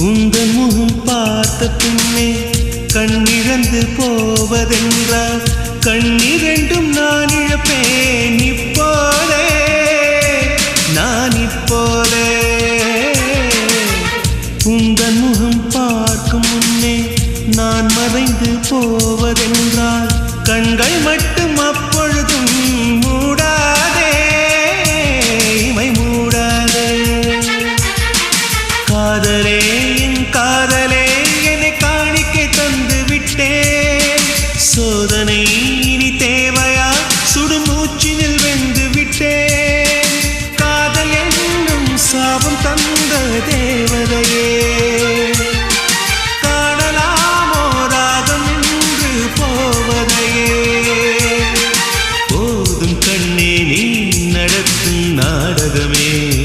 உங்கள் முகம் பார்த்த பின்னே கண்ணிழந்து போவதென்றால் கண்ணிரண்டும் நான் இழப்பேன் இப்போதே நான் இப்போதே. உங்கள் முகம் பார்க்கும் முன்னே நான் மறைந்து போவதென்றால் காதலே என் காதலே என்னை காணிக்கை தந்து விட்டேன். சோதனை இனி தேவையா? சுடுமூச்சினில் வெந்து விட்டேன். காதல் என்னும் சாபம் தந்த தேவதையே. நாடகமே.